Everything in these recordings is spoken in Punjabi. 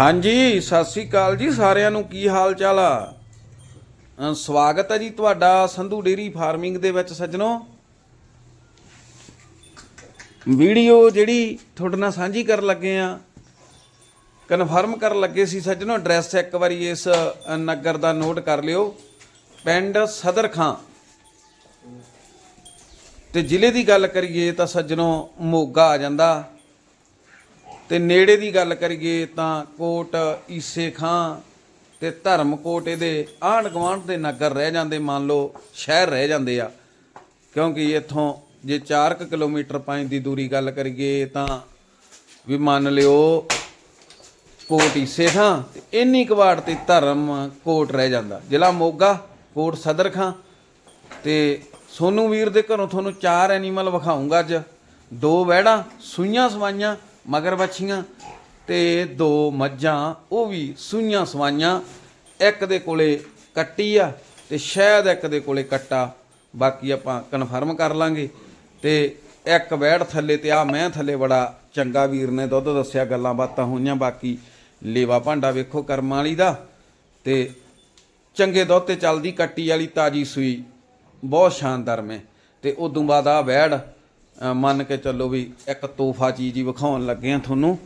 ਹਾਂਜੀ, ਸਤਿ ਸ੍ਰੀ ਅਕਾਲ ਜੀ ਸਾਰਿਆਂ ਨੂੰ। ਕੀ ਹਾਲ ਚਾਲ ਆ ਸਵਾਗਤ ਹੈ ਜੀ ਤੁਹਾਡਾ ਸੰਧੂ ਡੇਰੀ ਫਾਰਮਿੰਗ ਦੇ ਵਿੱਚ ਸੱਜਣੋ। ਵੀਡੀਓ ਜਿਹੜੀ ਤੁਹਾਡੇ ਨਾਲ ਸਾਂਝੀ ਕਰਨ ਲੱਗੇ ਆ ਕਨਫਰਮ ਕਰਨ ਲੱਗੇ ਸੀ ਸੱਜਣੋ ਐਡਰੈਸ ਇੱਕ ਵਾਰੀ ਇਸ ਨਗਰ ਦਾ ਨੋਟ ਕਰ ਲਿਓ। ਪਿੰਡ ਸਦਰ ਖਾਂ। ਤੇ ਜ਼ਿਲ੍ਹੇ ਦੀ ਗੱਲ ਕਰੀਏ ਤਾਂ ਸੱਜਣੋ, ਮੋਗਾ ਆ ਜਾਂਦਾ। ਤੇ ਨੇੜੇ ਦੀ ਗੱਲ ਕਰੀਏ ਤਾਂ ਕੋਟ ਈਸੇ ਖਾਂ ਤੇ ਧਰਮਕੋਟ ਇਹਦੇ ਆਂਢ ਗੁਆਂਢ ਦੇ ਨਗਰ ਰਹਿ ਜਾਂਦੇ, ਮੰਨ ਲਓ ਸ਼ਹਿਰ ਰਹਿ ਜਾਂਦੇ ਆ। ਕਿਉਂਕਿ ਇੱਥੋਂ ਜੇ 4 ਕਿਲੋਮੀਟਰ ਪੰਜ ਦੀ ਦੂਰੀ ਗੱਲ ਕਰੀਏ ਤਾਂ ਵੀ ਮੰਨ ਲਿਓ ਕੋਟ ਈਸੇ ਖਾਂ ਤੇ ਇੰਨੀ ਕਵਾੜ ਤੇ ਧਰਮ ਕੋਟ ਰਹਿ ਜਾਂਦਾ। ਜ਼ਿਲ੍ਹਾ ਮੋਗਾ, ਕੋਟ ਸਦਰ ਖਾਂ ਤੇ ਸੋਨੂ ਵੀਰ ਦੇ ਘਰੋਂ ਤੁਹਾਨੂੰ ਚਾਰ ਐਨੀਮਲ ਵਿਖਾਉਂਗਾ ਅੱਜ। ਦੋ ਵਹਿੜਾਂ, ਸੂਈਆਂ ਸਵਾਈਆਂ ਮਗਰ ਬੱਛੀਆਂ ਤੇ ਦੋ ਮੱਝਾਂ, ਉਹ ਵੀ ਸੂਈਆਂ ਸਵਾਈਆਂ। ਇੱਕ ਦੇ ਕੋਲੇ ਕੱਟੀ ਆ ਤੇ ਸ਼ਾਇਦ ਇੱਕ ਦੇ ਕੋਲੇ ਕੱਟਾ। ਬਾਕੀ ਆਪਾਂ ਕਨਫਰਮ ਕਰ ਲਾਂਗੇ। ਤੇ ਇੱਕ ਵਹਿੜ ਥੱਲੇ ਤੇ ਆ, ਮੈਂ ਥੱਲੇ ਬੜਾ ਚੰਗਾ ਵੀਰ ਨੇ ਦੁੱਧ ਦੱਸਿਆ, ਗੱਲਾਂ ਬਾਤਾਂ ਹੋਈਆਂ। ਬਾਕੀ ਲੇਵਾ ਭਾਂਡਾ ਵੇਖੋ ਕਰਮਾਂ ਵਾਲੀ ਦਾ। ਤੇ ਚੰਗੇ ਦੁੱਧ ਤੇ ਚੱਲਦੀ ਕੱਟੀ ਵਾਲੀ ਤਾਜੀ ਸੂਈ, ਬਹੁਤ ਸ਼ਾਨਦਾਰ ਮੈਂ। ਤੇ ਉਦੋਂ ਬਾਅਦ ਆ ਵੈੜ ਮੰਨ ਕੇ ਚੱਲੋ ਵੀ ਇੱਕ ਤੋਹਫਾ ਚੀਜ਼ ਹੀ ਵਿਖਾਉਣ ਲੱਗੇ ਆ ਤੁਹਾਨੂੰ।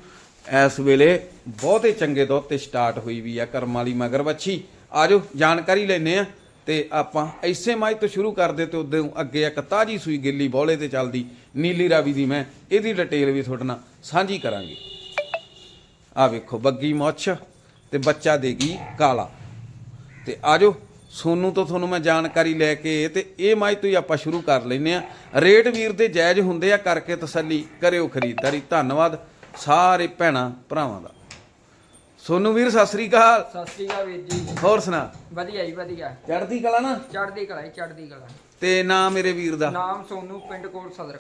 ਇਸ ਵੇਲੇ ਬਹੁਤੇ ਚੰਗੇ ਦੁੱਧ ਤੇ ਸਟਾਰਟ ਹੋਈ ਵੀ ਆ ਕਰਮ ਵਾਲੀ ਮਗਰ ਬੱਚੀ ਆਜੋ, ਜਾਣਕਾਰੀ ਲੈਨੇ ਆ ਤੇ ਆਪਾਂ ਐਸੇ ਮਾਈ ਤੋਂ ਸ਼ੁਰੂ ਕਰਦੇ ਤੇ ਉਦੋਂ ਅੱਗੇ ਇੱਕ ਤਾਜੀ ਸੂਈ ਗਿੱਲੀ ਬੋਲੇ ਤੇ ਚੱਲਦੀ। ਨੀਲੀ ਰਾਵੀ ਦੀ ਮੈਂ, ਇਹਦੀ ਡਿਟੇਲ ਵੀ ਤੁਹਾਡੇ ਨਾਲ ਸਾਂਝੀ ਕਰਾਂਗੇ। ਆ ਵੇਖੋ, ਬੱਗੀ ਮੁੱਛ ਤੇ ਬੱਚਾ ਦੇਗੀ ਕਾਲਾ। ਤੇ ਆਜੋ ਸੋਨੂੰ ਤੋਂ ਤੁਹਾਨੂੰ ਮੈਂ ਜਾਣਕਾਰੀ ਲੈ ਕੇ ਤੇ ਇਹ ਮਾਈ ਤੋਂ ਹੀ ਆਪਾਂ ਸ਼ੁਰੂ ਕਰ ਲੈਨੇ ਆ ਰੇਟ ਵੀਰ ਦੇ ਜਾਇਜ਼ ਹੁੰਦੇ ਆ ਕਰਕੇ ਤਸੱਲੀ ਕਰਿਓ ਖਰੀਦਦਾਰੀ। ਧੰਨਵਾਦ ਸਾਰੇ ਭੈਣਾਂ ਭਰਾਵਾਂ ਦਾ। ਸੋਨੂੰ ਵੀਰ ਸਤਿ ਸ੍ਰੀ ਅਕਾਲ। ਸਤਿ ਸ਼੍ਰੀ ਅਕਾਲ ਵੀਰ ਜੀ। ਹੋਰ ਸੁਣਾ। ਵਧੀਆ ਜੀ ਵਧੀਆ। ਚੜ੍ਹਦੀ ਕਲਾ ਨਾ? ਚੜ੍ਹਦੀ ਕਲਾ ਜੀ, ਚੜ੍ਹਦੀ ਕਲਾ। ਤੇ ਨਾਂ ਮੇਰੇ ਵੀਰ ਦਾ? ਨਾਮ ਸੋਨੂ ਪਿੰਡ ਕੋਟ ਸਦਰ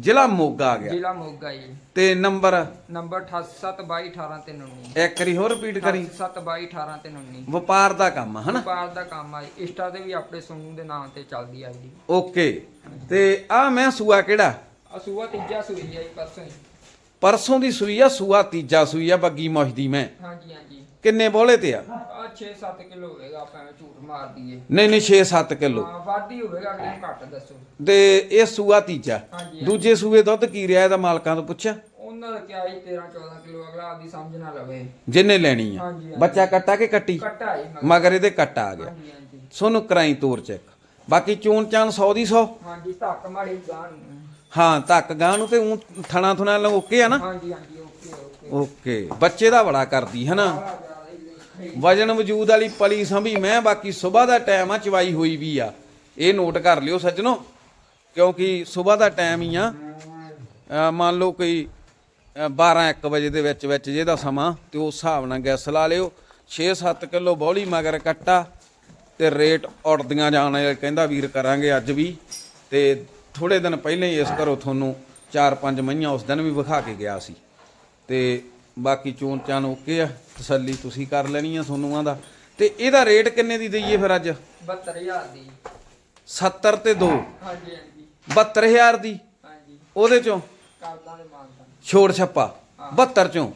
ਜ਼ਿਲ੍ਹਾ ਮੋਗਾ ਆ ਗਿਆ। ਜ਼ਿਲ੍ਹਾ ਮੋਗਾ ਜੀ। ਤੇ ਨੰਬਰ? ਨੰਬਰ 882218 ਇੱਕ ਵਾਰੀ ਹੋਰ ਰਿਪੀਟ ਕਰੀ। 882218 ਵਪਾਰ ਦਾ ਕੰਮ ਆ ਹਨਾ? ਵਪਾਰ ਦਾ ਕੰਮ ਆ ਜੀ। ਇੰਸਟਾ ਤੇ ਵੀ ਆਪਣੇ ਸੋਨੂ ਦੇ ਨਾਮ ਤੇ ਚੱਲਦੀ ਆ ਜੀ। ਓਕੇ। ਤੇ ਆ ਮੈਂ ਸੂਆ ਕਿਹੜਾ? ਅਸੂਆ ਤੀਜਾ ਸੂਈ ਆ ਜੀ ਪਰਸੋਂ ਹੀ। ਪਰਸੋਂ ਦੀ ਸੂਈ ਆ ਸੂਆ ਤੀਜਾ ਸੂਈ ਆ ਬੱਗੀ ਮੋਸ਼ ਦੀ ਮੈਂ। ਹਾਂਜੀ ਹਾਂਜੀ। ਕਿੰਨੇ ਬੋਲੇ ਤੇ ਆ? ਆ 6-7 ਕਿਲੋ ਹੋਵੇਗਾ ਆਪਾਂ ਐਵੇਂ ਝੂਠ ਮਾਰ ਦਈਏ। ਨਹੀਂ ਨਹੀਂ 6-7 ਕਿਲੋ। ਹਾਂ ਵਾਧੀ ਹੋਵੇਗਾ ਅਗਲੇ ਨੂੰ ਘੱਟ ਦੱਸੋ। ਤੇ ਇਹ ਸੂਆ ਤੀਜਾ। ਹਾਂਜੀ, ਦੂਜੇ ਸੂਏ ਦੁੱਧ ਕੀ ਰਿਹਾ ਇਹਦਾ ਮਾਲਕਾਂ ਤੋਂ ਪੁੱਛਿਆ? ਉਹਨਾਂ ਦਾ ਕਿਹਾ ਜੀ 13-14 ਕਿਲੋ ਅਗਲਾ ਆਪਦੀ ਸਮਝ ਨਾ ਲਵੇ। ਜਿੰਨੇ ਲੈਣੀ ਆ। ਹਾਂਜੀ, ਹਾਂਜੀ। ਬੱਚਾ ਕੱਟਾ ਕੇ ਕੱਟੀ? ਘਟਾ ਮਗਰ। ਇਹਦੇ ਕੱਟਾ ਆ ਗਿਆ। ਹਾਂਜੀ ਹਾਂਜੀ। ਸੋਨੂੰ ਕਰਾਈ ਤੋਰ ਚੈੱਕ। ਬਾਕੀ ਚੂਨ ਚਾਨ 100 ਦੀ 100 ਹਾਂਜੀ ਧੱਕ ਮਾੜੀ ਗਾਣ ਹਾਂ ਧੱਕ ਗਾਂ ਨੂੰ ਤੇ ਉਹ ਥਣਾ ਥੁਣਾ ਲ ਓਕੇ ਆ ਨਾ? ਹਾਂਜੀ ਹਾਂਜੀ ਓਕੇ ਓਕੇ। ਓਕੇ। ਬੱਚੇ ਦਾ ਬੜਾ ਕਰਦੀ ਹੈ ਨਾ ਵਜਨ ਵਜੂਦ ਵਾਲੀ ਪਲੀ ਸੰਭੀ ਮੈਂ ਬਾਕੀ ਸਵੇਰ ਦਾ ਟਾਈਮ ਆ ਚਵਾਈ ਹੋਈ ਵੀ ਆ। ਇਹ ਨੋਟ ਕਰ ਲਿਓ ਸੱਜਣੋ ਕਿਉਂਕਿ ਸਵੇਰ ਦਾ ਟਾਈਮ ਹੀ ਆ। ਮੰਨ ਲਓ ਕੋਈ 12 1 ਵਜੇ ਦੇ ਵਿੱਚ ਵਿੱਚ ਜਿਹਦਾ ਸਮਾਂ ਤੇ ਉਸ ਹਿਸਾਬ ਨਾਲ ਗੈਸ ਲਾ ਲਿਓ। 6-7 ਕਿਲੋ ਬੌਲੀ ਮਗਰ ਕੱਟਾ ਤੇ ਰੇਟ ਉੜਦੀਆਂ ਜਾਣ ਕਹਿੰਦਾ ਵੀਰ ਕਰਾਂਗੇ ਅੱਜ ਵੀ ਤੇ ਥੋੜੇ ਦਿਨ ਪਹਿਲਾਂ ਹੀ ਇਸ ਘਰੋਂ ਤੁਹਾਨੂੰ 4-5 ਮਈਆਂ ਉਸ ਦਿਨ ਵੀ ਵਿਖਾ ਕੇ ਗਿਆ ਸੀ। ਤੇ ਬਾਕੀ ਚੋਣ ਚਾਨ ਓਕੇ ਆ ਤਸੱਲੀ ਤੁਸੀਂ ਕਰ ਲੈਣੀ ਆ ਸੋਨੂਆਂ ਦਾ ਤੇ ਇਹਦਾ ਰੇਟ ਕਿੰਨੇ ਦੀ ਦਈਏ ਫਿਰ ਅੱਜ? 72000 ਦੀ। 70 ਤੇ 2 ਹਾਂਜੀ ਹਾਂਜੀ। 72000 ਦੀ? ਹਾਂਜੀ। ਉਹਦੇ ਚੋਂ? ਕਰਦਾਂ ਦੇ ਮਾਨਤਾ ਛੋੜ ਛੱਪਾ। 72 ਚੋਂ?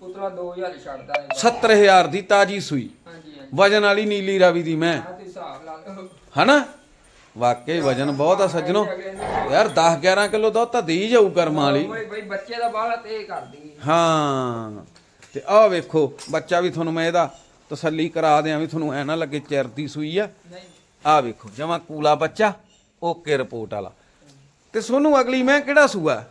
ਪੁੱਤਰਾ 2000 ਹੀ ਛੱਡਦਾ ਹੈ 70000 ਦੀ ਤਾਜੀ ਸੂਈ। ਹਾਂਜੀ ਹਾਂਜੀ। ਵਜਨ ਵਾਲੀ ਨੀਲੀ ਰਾਵੀ ਦੀ ਮੈਂ। ਆਹ ਤੇ ਹਿਸਾਬ ਲਾ ਲਓ। ਹਨਾ? ਵਾਕਈ ਵਜਨ ਬਹੁਤ ਆ ਸੱਜਣੋ। ਯਾਰ 10 11 ਕਿਲੋ ਦੁੱਧ ਤਾਂ ਦੇ ਜਾਊ ਕਰਮਾਂ ਵਾਲੀ। ਬਈ ਬੱਚੇ ਦਾ ਬਾਹਲਾ ਤੇ ਕਰਦੀ ਹਾਂ। ਤੇ ਆਹ ਵੇਖੋ ਬੱਚਾ ਵੀ ਤੁਹਾਨੂੰ ਮੈਂ ਇਹਦਾ ਤਸੱਲੀ ਕਰਾ ਦਿਆਂ ਵੀ ਤੁਹਾਨੂੰ ਐ ਨਾ ਲੱਗੇ ਚਿਰ ਦੀ ਸੂਈ ਆ। ਨਹੀਂ। ਆਹ ਵੇਖੋ ਜਮਾ ਕੂਲਾ ਬੱਚਾ ਓਕੇ ਰਿਪੋਰਟ ਵਾਲਾ। ਤੇ ਸੋਨੂੰ ਅਗਲੀ ਮੈਂ ਕਿਹੜਾ ਸੂਆ?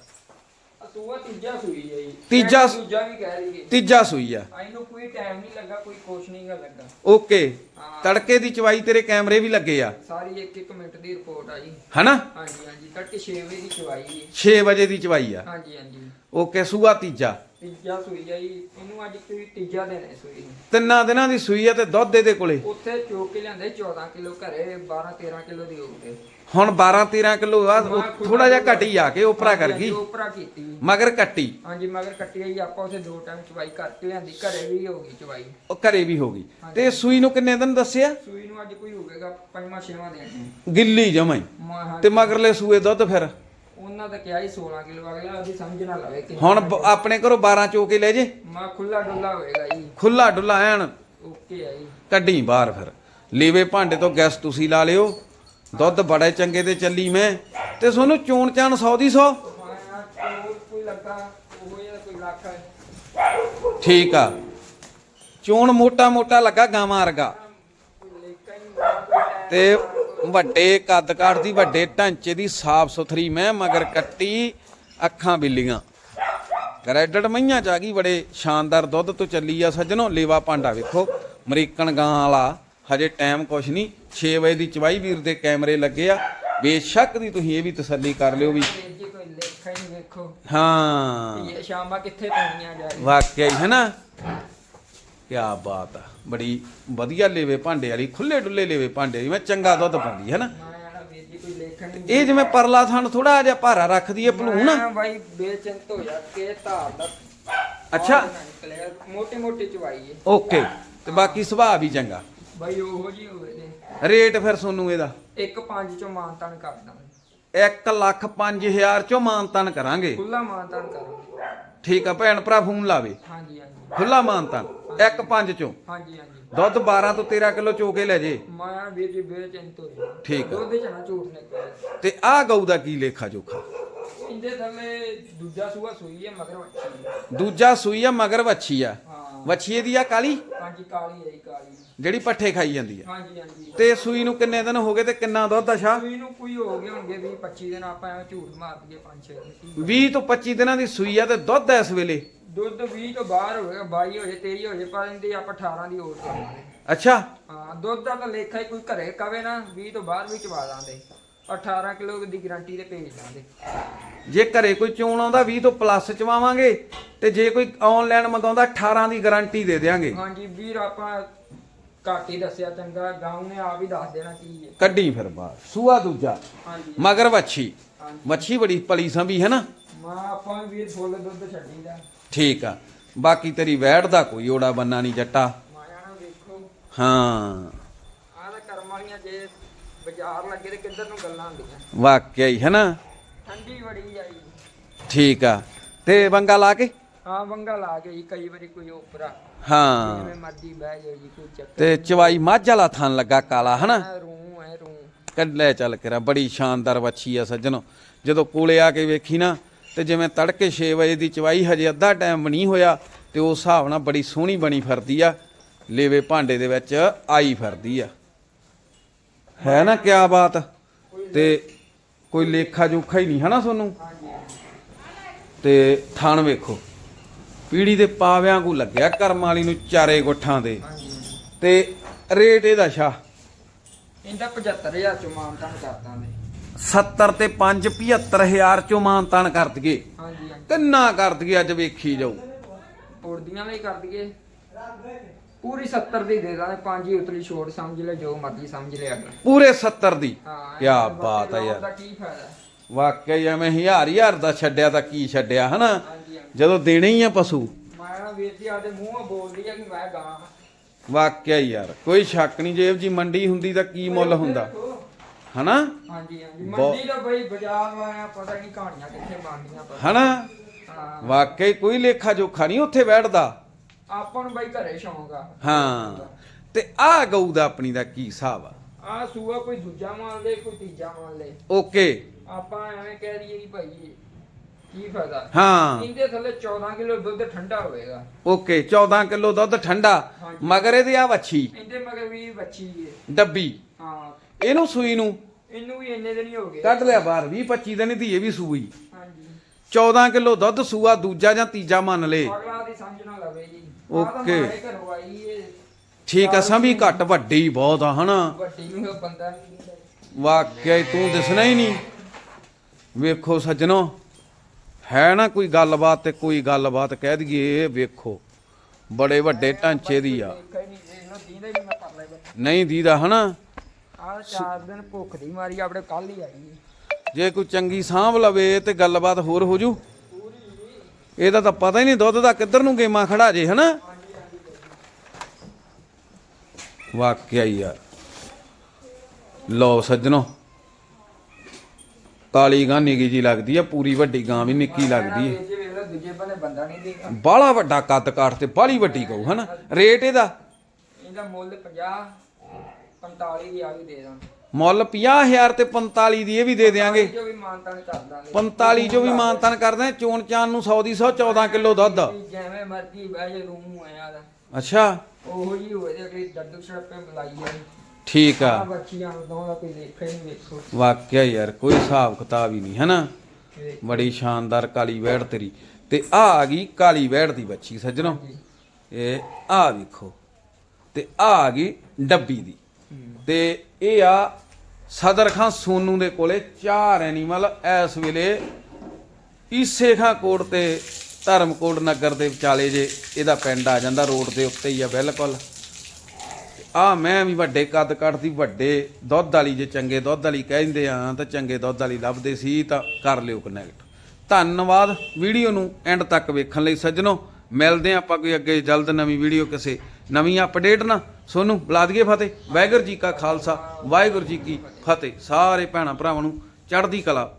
ਤੀਜਾ ਸੂਈ ਹੈ ਜੀ। ਤੀਜਾ ਕਹਿ ਦੂਜਾ ਵੀ ਕਹਿ ਰਹੀ ਹੈ। ਤੀਜਾ ਸੂਈ ਆ। ਇਹਨੂੰ ਕੋਈ ਟਾਈਮ ਨਹੀਂ ਲੱਗਾ ਕੋਈ ਕੁਛ ਨਹੀਂ ਗਾ ਲੱਗਾ। ਓਕੇ। ਤੜਕੇ ਦੀ ਚਵਾਈ ਤੇਰੇ ਕੈਮਰੇ ਵੀ ਲੱਗੇ ਆ। ਸਾਰੀ ਇੱਕ ਇੱਕ ਮਿੰਟ ਦੀ ਰਿਪੋਰਟ ਆ ਜੀ। ਹਨਾ? ਹਾਂਜੀ ਹਾਂਜੀ। ਤੜਕੇ 6 ਵਜੇ ਦੀ ਚਵਾਈ ਜੀ 6 ਵਜੇ ਦੀ ਚਵਾਈ ਆ। ਹਾਂਜੀ ਹਾਂਜੀ। ਓਕੇ ਸੂਆ ਤੀਜਾ। ਤੀਜਾ ਸੂਈ ਆ ਜੀ ਇਹਨੂੰ ਅੱਜ ਕੋਈ ਤੀਜਾ ਦਿਨ ਹੈ ਸੂਈ ਨੂੰ। ਤਿੰਨਾਂ ਦਿਨਾਂ ਦੀ ਸੂਈ ਆ ਤੇ ਦੁੱਧ ਇਹਦੇ ਕੋਲੇ? ਉੱਥੇ ਚੋਕ ਕੇ ਲਿਆਂਦੇ 14 ਕਿਲੋ ਘਰੇ 12 13 ਕਿਲੋ ਦੀ ਹੋਊਗੇ। ਹੁਣ 12 13 ਕਿਲੋ ਆ ਥੋੜਾ ਜਿਹਾ ਘਟੀ ਆ ਕੇ ਉਪਰਾ ਕਰ ਗਈ। ਉਪਰਾ ਕੀਤੀ। ਮਗਰ ਕੱਟੀ। ਹਾਂਜੀ ਮਗਰ ਕੱਟੀ ਆਈ ਆਪਾਂ ਉਥੇ ਦੋ ਟਾਈਮ ਚਵਾਈ ਕਰਕੇ ਲਿਆਂਦੀ ਘਰੇ ਵੀ ਹੋ ਗਈ ਚਵਾਈ ਉਹ ਘਰੇ ਵੀ ਹੋ ਗਈ। ਤੇ ਸੂਈ ਨੂੰ ਕਿੰਨੇ ਦਿਨ ਦੱਸਿਆ? ਸੂਈ ਨੂੰ ਅੱਜ ਕੋਈ ਹੋਵੇਗਾ ਪੰਜਵਾਂ ਛੇਵਾਂ ਦਿਨ ਗਿੱਲੀ ਜਮਾਈ ਮਾ- ਤੇ ਮਗਰਲੇ ਸੂਏ ਦੁੱਧ ਫਿਰ? ਉਹਨਾਂ ਦਾ ਕਿਹਾ ਹੀ 16 ਕਿਲੋ ਅਗਲਾ ਉਹਦੀ ਸਮਝ ਨਾ ਲਵੇ ਕਿ ਹੁਣ ਬ- ਆਪਣੇ ਘਰੋਂ 12 ਚੋ ਕੇ ਲੈ ਜੇ। ਮਾ ਖੁੱਲਾ ਡੁੱਲਾ ਹੋਏਗਾ ਜੀ। ਖੁੱਲਾ ਡੁੱਲਾ ਐਨ। ਓਕੇ ਆ ਜੀ। ਕੱਢੀ ਬਾਹਰ ਫਿਰ। ਲੀਵੇ ਭਾਂਡੇ ਤੋਂ ਗੈਸ ਤੁਸੀਂ ਲਾ ਲਿਓ। ਦੁੱਧ ਬੜੇ ਚੰਗੇ ਤੇ ਚੱਲੀ ਮੈਂ। ਤੇ ਤੁਹਾਨੂੰ ਚੋਣ ਚਾਣ 100 ਦੀ 100 ਮਾਇਆ ਚੋਰ ਕੋਈ ਲੱਗਾ ਉਹ ਜਾਂ ਕੋਈ ਲੱਖ ਹੈ ਠੀਕ ਆ। ਚੋਣ ਮੋਟਾ ਮੋਟਾ ਲੱਗਾ ਗਾਵਾਂ ਵਰਗਾ। ਕੋਈ ਲੇਕਾ ਹੀ ਮਾਰਾ ਕੋਈ ਟਾਈਮ ਤੇ ਵੱਡੇ ਕੱਦ ਕਾਠ ਦੀ ਵੱਡੇ ਢਾਂਚੇ ਦੀ ਸਾਫ਼ ਸੁਥਰੀ ਮੈਂ ਮਗਰ ਕੱਟੀ ਅੱਖਾਂ ਬਿੱਲੀਆਂ। ਗ੍ਰੈਡਡ ਮਈਆਂ ਚ ਆ ਗਈ ਬੜੇ ਸ਼ਾਨਦਾਰ ਦੁੱਧ ਤੋਂ ਚੱਲੀ ਆ ਸੱਜਣੋ ਲੇਵਾ ਭਾਂਡਾ ਵੇਖੋ ਅਮਰੀਕਨ ਗਾਂ ਵਾਲਾ ਹਜੇ ਟਾਈਮ ਕੁਛ ਨਹੀਂ 6 ਵਜੇ ਦੀ ਚਵਾਈ ਵੀਰ ਦੇ ਕੈਮਰੇ ਲੱਗੇ ਆ ਬੇਸ਼ੱਕ ਦੀ ਤੁਸੀਂ ਇਹ ਵੀ ਤਸੱਲੀ ਕਰ ਲਿਓ ਵੀ। ਹੀ ਇਹ ਸ਼ਾਮਾਂ ਕਿੱਥੇ ਪੈਣੀਆਂ ਜਾ ਵਾਕਿਆ ਹੀ ਹੈ ਨਾ ਕੀ ਬਾਤ ਆ। ਬੜੀ ਵਧੀਆ ਲੇਵੇ ਭਾਂਡੇ ਵਾਲੀ ਖੁੱਲੇ ਡੁੱਲੇ ਲੇਵੇ ਭਾਂਡੇ ਮੈਂ ਚੰਗਾ ਦੁੱਧ ਪਾਉਂਦੀ ਹੈ ਨਾ? ਇਹ ਜਿਵੇਂ ਪਰਲਾ ਥਣ ਥੋੜਾ ਜਿਹਾ ਭਾਰਾ ਰੱਖਦੀ ਏ ਭਲੂਣ। ਬਾਈ ਬੇਚਿੰਤ ਹੋ ਜਾ ਕੇ ਧਾਰ ਦਾ ਅੱਛਾ। ਮੋਟੀ ਮੋਟੀ ਚਵਾਈ ਹੈ। ਓਕੇ ਤੇ ਬਾਕੀ ਸੁਭਾਅ ਵੀ ਚੰਗਾ। ਬਾਈ ਉਹੋ ਜੀ ਹੋਵੇ ਨੇ। ਰੇਟ ਫਿਰ ਤੁਹਾਨੂੰ ਇਹਦਾ? ਇੱਕ ਪੰਜ ਚੋਂ ਮਾਨਤਾਨ ਕਰਦਾ 1 ਲੱਖ 5000 ਚੋਂ ਮਾਨਤਨ ਕਰਾਂਗੇ। ਖੁੱਲਾ ਮਾਨਤਾਨ ਕਰਾਂਗੇ। ਠੀਕ ਆ ਭੈਣ ਭਰਾ ਫੋਨ ਲਾਵੇ। ਹਾਂਜੀ ਹਾਂਜੀ। ਖੁੱਲਾ ਮਾਨਤਨ 1 5 ਚੋਂ। ਹਾਂਜੀ ਹਾਂਜੀ। ਦੁੱਧ 12 ਤੋਂ 13 ਕਿਲੋ ਚੋ ਕੇ ਲੈ ਜੇ। ਮਾਇਆ ਵੀਰ ਜੀ ਹੋ ਜਾ ਠੀਕ ਆ। ਦੁੱਧ ਚ ਨਾ ਝੂਠ ਨਿਕਲੇ ਤੇ ਆਹ ਗਊ ਦਾ ਕੀ ਲੇਖਾ ਜੋਖਾ? ਇਹਦੇ ਥੱਲੇ ਦੂਜਾ ਸੂਆ ਸੂਈ ਹੈ ਮਗਰ ਵੱਛੀ ਹੈ। ਦੂਜਾ ਸੂਈ ਆ ਮਗਰ ਵੱਛੀ ਆ। ਹਾਂ। ਵੱਛੀਏ ਦੀ ਆ ਕਾਲੀ? ਹਾਂਜੀ ਕਾਲੀ ਹੈ ਜੀ, ਕਾਲੀ। ਜਿਹੜੀ ਪੱਠੇ ਖਾਈ ਜਾਂਦੀ ਆ। ਹਾਂਜੀ ਹਾਂਜੀ। ਤੇ ਸੂਈ ਨੂੰ ਕਿੰਨੇ ਦਿਨ ਹੋ ਗਏ ਤੇ ਕਿੰਨਾ ਦੁੱਧ ਆ ਸ਼ਾ ਸੂਈ ਨੂੰ ਕੋਈ ਹੋ ਗਏ ਹੋਣਗੇ 20 25 ਦਿਨ ਆਪਾਂ ਐਵੇਂ ਝੂਠ ਮਾਰ ਦਈਏ 5 6 20 ਤੋਂ 25 ਦਿਨਾਂ ਦੀ ਸੂਈ ਆ ਤੇ ਦੁੱਧ ਇਸ ਵੇਲੇ? ਦੁੱਧ 20 ਤੋਂ ਬਾਹਰ ਹੋਏਗਾ 22 ਹੋ ਜੇ 23 ਹੋ ਜੇ ਪਰ ਇਹਦੀ ਆਪਾਂ 18 ਦੀ ਹੋਰ ਕਰਾਂਗੇ ਅੱਛਾ। ਹਾਂ ਦੁੱਧ ਦਾ ਤਾਂ ਲੇਖਾ ਹੀ ਕੋਈ ਘਰੇ ਕਵੇ ਨਾ 20 ਤੋਂ ਬਾਹਰ ਵੀ ਚਵਾ ਦਾਂਦੇ 18 ਕਿਲੋ ਦੀ ਗਾਰੰਟੀ ਤੇ ਭੇਜ ਦਾਂਦੇ ਜੇ ਘਰੇ ਕੋਈ ਚੋਣ ਆਉਂਦਾ 20 ਤੋਂ ਪਲੱਸ ਚਵਾਵਾਂਗੇ ਤੇ ਜੇ ਕੋਈ ਆਨਲਾਈਨ ਮੰਗਾਉਂਦਾ 18 ਦੀ ਗਾਰੰਟੀ ਦੇ ਦੇਵਾਂਗੇ ਹਾਂਜੀ ਵੀਰ ਆਪਾਂ ਘੱਟ ਹੀ ਦੱਸਿਆ ਚੰਗਾ ਗਾਉਂ ਨੇ ਆਪ ਹੀ ਦੱਸ ਦੇਣਾ ਕੀ ਹੈ। ਕੱਢੀ ਫਿਰ ਬਾਹਰ। ਸੂਆ ਦੂਜਾ ਹਾਂਜੀ। ਮਗਰ ਵੱਛੀ। ਵੱਛੀ ਬੜੀ ਪਲੀ ਸੰਭੀ ਹੈ ਨਾ ਮਾਂ ਆਪਾਂ ਵੀ ਵੀਰ ਫੁੱਲ ਦੁੱਧ ਛੱਡੀਦਾ। ਠੀਕ ਆ। ਬਾਕੀ ਤੇਰੀ ਵੈੜ ਦਾ ਕੋਈ ਓੜਾ ਬੰਨਾ ਨਹੀਂ ਜੱਟਾ। ਮਾਇਆ ਨਾ ਵੇਖੋ। ਹਾਂ। ਆਹ ਤਾਂ ਕਰਮ ਵਾਲੀਆਂ ਜੇ ਬਾਜ਼ਾਰ ਲੱਗੇ ਤੇ ਕਿੱਧਰ ਨੂੰ ਗੱਲਾਂ ਹੁੰਦੀਆਂ? ਵਾਕਿਆ ਹੀ ਹੈ ਨਾ ਠੰਡੀ ਬੜੀ ਆਈ ਠੀਕ ਆ। ਤੇ ਵੰਗਾ ਲਾ ਕੇ? ਹਾਂ ਵੰਗਾ ਲਾ ਕੇ ਜੀ ਕਈ ਵਾਰੀ ਕੋਈ ਉਪਰਾ ਹਾਂ। ਜਿਵੇਂ ਮਰਜ਼ੀ ਬਹਿ ਜਾਓ ਜੀ ਕੋਈ ਚੱਕਰ ਤੇ ਚਵਾਈ ਮੱਝ ਵਾਲਾ ਥਣ ਲੱਗਾ ਕਾਲਾ ਹਨਾ? ਰੂ ਐ ਰੂ। ਕੱਢ ਲੈ ਚੱਲ ਕੇ ਬੜੀ ਸ਼ਾਨਦਾਰ ਵੱਛੀ ਆ ਸੱਜਣੋ। ਜਦੋਂ ਕੋਲੇ ਆ ਕੇ ਵੇਖੀ ਨਾ ਤੇ ਜਿਵੇਂ ਤੜਕੇ 6 ਵਜੇ ਦੀ ਚਵਾਈ ਹਜੇ ਅੱਧਾ ਟਾਈਮ ਬਣੀ ਹੋਇਆ ਤੇ ਉਸ ਹਿਸਾਬ ਨਾਲ ਬੜੀ ਸੋਹਣੀ ਬਣੀ ਫਿਰਦੀ ਆ। ਲੇਵੇ ਭਾਂਡੇ ਦੇ ਵਿੱਚ ਆਈ ਫਿਰਦੀ ਆ। ਹੈ ਨਾ ਕਿਆ ਬਾਤ? ਤੇ ਕੋਈ ਲੇਖਾ ਜੋਖਾ ਹੀ ਨਹੀਂ ਹਨਾ ਤੁਹਾਨੂੰ ਹਾਂਜੀ ਤੇ ਥਣ ਵੇਖੋ ਪੀੜੀ ਦੇ ਪਾਵਿਆਂ ਕੋ ਲੱਗਿਆ ਕਰਮ ਵਾਲੀ ਨੂੰ ਚਾਰੇ ਗੁੱਠਾਂ ਦੇ। ਤੇ ਰੇਟ ਇਹਦਾ ਸ਼ਾ ਇਹਦਾ 75000 ਚ ਮਾਨਤਾਨ ਕਰ ਦਾਂਦੇ 70 ਤੇ 5 75000 ਚੋਂ ਮਾਨਤਾਨ ਕਰ ਦਈਏ। ਹਾਂਜੀ ਕਿੰਨਾ ਕਰ ਦਈਏ ਅੱਜ ਵੇਖੀ ਜਾਊ? ਉੜਦੀਆਂ ਲਈ ਕਰ ਦਈਏ। ਪੂਰੀ 70 ਦੀ ਦੇ ਦਾਂਗੇ ਪੰਜ ਹੀ ਉਤਲੀ ਛੋੜ ਸਮਝ ਲੈ ਜੋ ਮਰਜ਼ੀ ਸਮਝ ਲਿਆ ਅਗਲਾ ਪੂਰੇ 70 ਦੀ? ਹਾਂ ਇਹਦੇ ਬਾਤ ਹੈ ਲਾਉਣ ਯਾਰ। ਕੀ ਫਾਇਦਾ? ਵਾਕਿਆ ਹੀ ਐਵੇਂ ਹਜ਼ਾਰ ਹਜ਼ਾਰ ਦਾ ਛੱਡਿਆ ਤਾਂ ਕੀ ਛੱਡਿਆ ਹਨਾ? ਹਾਂਜੀ ਹਾਂਜੀ। ਜਦੋਂ ਦੇਣੇ ਹੀ ਆ ਪਸ਼ੂ। ਮੈਂ ਨਾ ਵੀਰ ਜੀ ਆਦੇ ਮੂੰਹੋਂ ਬੋਲਦੀ ਆ ਕਿ ਮੈਂ ਗਾਂ ਵਾਕਿਆ ਹੀ ਯਾਰ ਕੋਈ ਸ਼ੱਕ ਨਹੀਂ ਜੇਬ ਜੀ ਮੰਡੀ ਹੁੰਦੀ ਤਾਂ ਕੀ ਮੁੱਲ ਹੁੰਦਾ? ਹਨਾ? ਹਾਂਜੀ ਹਾਂਜੀ। ਮੰਡੀ ਦਾ ਬਈ ਬਾਜ਼ਾਰ ਆਇਆ ਪਤਾ ਨਹੀਂ ਕਹਾਣੀਆਂ ਕਿੱਥੇ ਬਣਦੀਆਂ ਪਰ ਹਨਾ? ਹਾਂ। ਵਾਕਿਆ ਹੀ ਕੋਈ ਲੇਖਾ ਜੋਖਾ ਨਹੀਂ ਉੱਥੇ ਬੈਠਦਾ। ਆਪਾਂ ਨੂੰ ਬਈ ਘਰੇ ਸ਼ੌਂਕ ਆ। ਹਾਂ। ਤੇ ਆਹ ਗਊ ਦਾ ਆਪਣੀ ਦਾ ਕੀ ਹਿਸਾਬ ਆ? ਆ ਸੂਆ ਕੋਈ ਦੂਜਾ ਮੰਨ ਲੇ ਕੋਈ ਤੀਜਾ ਮੰਨ ਲੇ। ਓਕੇ। ਆਪਾਂ ਐਵੇਂ ਕਹਿ ਦਈਏ ਕਿ ਭਾਈ ਕੀ ਫਾਇਦਾ? ਹਾਂ। ਇਹਦੇ ਥੱਲੇ 14 ਕਿਲੋ ਦੁੱਧ ਠੰਡਾ ਹੋਏਗਾ ਓਕੇ 14 ਕਿਲੋ ਦੁੱਧ ਠੰਡਾ। ਹਾਂਜੀ। ਮਗਰ ਇਹਦੀ ਆ ਵੱਛੀ। ਇਹਦੇ ਮਗਰ ਵੀ ਬੱਚੀ ਹੈ। ਡੱਬੀ। ਹਾਂ। ਇਹਨੂੰ ਸੂਈ ਨੂੰ? ਇਹਨੂੰ ਵੀ ਇੰਨੇ ਦਿਨ ਹੀ ਹੋ ਗਏ। ਕੱਢ ਲਿਆ ਬਾਹਰ 20 25 ਦਿਨ ਦੀ ਇਹ ਵੀ ਸੂਈ। ਹਾਂਜੀ। 14 ਕਿਲੋ ਦੁੱਧ ਸੂਆ ਦੂਜਾ ਜਾਂ ਤੀਜਾ ਮੰਨ ਲੇ। ਅਗਲਾ ਓਕੇ। ਠੀਕ ਆ ਸੰਭੀ ਘੱਟ ਵੱਡੀ ਬਹੁਤ ਆ ਹਨਾ? ਵੱਡੀ ਨੂੰ ਉਹ ਬੰਦਾ ਨਹੀਂ। ਵਾਕਿਆ ਤੂੰ ਦਿਸਣਾ ਹੀ ਨਹੀਂ। ਵੇਖੋ ਸੱਜਣੋ ਹੈ ਨਾ ਕੋਈ ਗੱਲਬਾਤ ਤੇ ਕੋਈ ਗੱਲਬਾਤ ਕਹਿ ਦਈਏ ਵੇਖੋ। ਬੜੇ ਵੱਡੇ ਢਾਂਚੇ ਦੀ ਆ। ਨਹੀਂ ਦੀਂਦਾ ਹਨਾ? ਆਹ ਚਾਰ ਦਿਨ ਭੁੱਖ ਦੀ ਮਾਰੀ ਆਪਣੇ ਕੱਲ ਹੀ ਆਈ ਜੇ ਕੋਈ ਚੰਗੀ ਸਾਂਭ ਲਵੇ ਤੇ ਗੱਲਬਾਤ ਹੋਰ ਹੋ ਜੂ। ਇਹਦਾ ਤਾਂ ਪਤਾ ਹੀ ਨਹੀਂ ਦੁੱਧ ਦਾ ਕਿੱਧਰ ਨੂੰ ਗੇਮਾਂ ਖੜਾ ਜੇ, ਹਨਾ? ਵਾਕਿਆ ਯਾਰ ਲਓ ਸੱਜਣੋ, ਕਾਲੀ ਗਾਂ ਨਿੱਗੀ ਜੀ ਲੱਗਦੀ ਆ, ਪੂਰੀ ਵੱਡੀ ਗਾਂ ਵੀ ਨਿੱਕੀ ਲੱਗਦੀ ਹੈ ਜੇ ਬਾਹਲਾ ਵੱਡਾ ਕੱਦ ਕਾਠ ਤੇ ਬਾਹਲੀ ਵੱਡੀ ਗਊ, ਹਨਾ? ਰੇਟ ਇਹਦਾ? ਇਹਦਾ ਮੁੱਲ 50 45 ਦੀ ਆ ਵੀ ਦੇ ਦਾਂ ਮੁੱਲ 50000 ਤੇ 45 ਦੀ ਇਹ ਵੀ ਦੇ ਦੇਾਂਗੇ ਜੋ ਵੀ ਮਾਨਤਾਨ ਕਰ ਦਾਂਗੇ। 45 ਜੋ ਵੀ ਮਾਨਤਨ ਕਰਦੇ ਆ, ਚੋਣ ਚਾਨ ਨੂੰ 100 ਦੀ 100 14 ਕਿਲੋ ਦੁੱਧ। ਜਿਵੇਂ ਮਰਜ਼ੀ ਬਹਿ ਜੇ ਰੂਮ ਆਇਆ ਦਾ ਅੱਛਾ। ਉਹੋ ਜੀ ਹੋਏ ਤੇ ਅਗਲੀ ਡੱਡੂ ਛੜਪੇ ਬੁਲਾਈ ਜਾਏ ਠੀਕ ਆ। ਆ ਬੱਚੀਆਂ ਨੂੰ ਦੋਵਾਂ ਕੋਈ ਦੇਖੇ ਨਹੀਂ ਵੇਖੋ। ਵਾਕਿਆ ਯਾਰ ਕੋਈ ਹਿਸਾਬ ਕਿਤਾਬ ਹੀ ਨਹੀਂ ਹਨਾ? ਬੜੀ ਸ਼ਾਨਦਾਰ ਕਾਲੀ ਵਹਿੜ ਤੇਰੀ। ਤੇ ਆ ਆ ਗਈ ਕਾਲੀ ਵਹਿੜ ਦੀ ਬੱਚੀ ਸੱਜਣੋ। ਜੀ। ਇਹ ਆ ਵੇਖੋ। ਤੇ ਆ ਆ ਗਈ ਡੱਬੀ ਦੀ। ਤੇ ਇਹ ਆ ਸਦਰ ਖਾਂ ਸੋਨੂ ਦੇ ਕੋਲੇ ਚਾਰ ਐਨੀਮਲ ਇਸ ਵੇਲੇ ਈਸੇ ਖਾਂ ਕੋਟ ਤੇ ਧਰਮਕੋਟ ਨਗਰ ਦੇ ਵਿਚਾਲੇ ਜੇ ਇਹਦਾ ਪਿੰਡ ਆ ਜਾਂਦਾ, ਰੋਡ ਦੇ ਉੱਤੇ ਹੀ ਆ ਬਿਲਕੁਲ। ਆ ਮੈਂ ਵੀ ਵੱਡੇ ਕੱਦ ਕੱਟਦੀ ਵੱਡੇ ਦੁੱਧ ਵਾਲੀ ਜੇ ਚੰਗੇ ਦੁੱਧ ਵਾਲੀ ਕਹਿੰਦੇ ਆ, ਤਾਂ ਚੰਗੇ ਦੁੱਧ ਵਾਲੀ ਲੱਭਦੇ ਸੀ, ਤਾਂ ਕਰ ਲਿਓ ਕਨੈਕਟ ਧੰਨਵਾਦ, ਵੀਡੀਓ ਨੂੰ ਐਂਡ ਤੱਕ ਵੇਖਣ ਲਈ ਸੱਜਣੋ। ਮਿਲਦੇ ਹਾਂ ਆਪਾਂ ਕੋਈ ਅੱਗੇ ਜਲਦ ਨਵੀਂ ਵੀਡੀਓ ਕਿਸੇ ਨਵੀਂ ਅਪਡੇਟ ਨਾ, ਸੋਨੂੰ, ਬੁਲਾ ਦਈਏ ਫਤਿਹ। ਵਾਹਿਗੁਰੂ ਜੀ ਕਾ ਖਾਲਸਾ, ਵਾਹਿਗੁਰੂ ਜੀ ਕੀ ਫਤਿਹ। ਸਾਰੇ ਭੈਣਾਂ ਭਰਾਵਾਂ ਨੂੰ ਚੜ੍ਹਦੀ ਕਲਾ।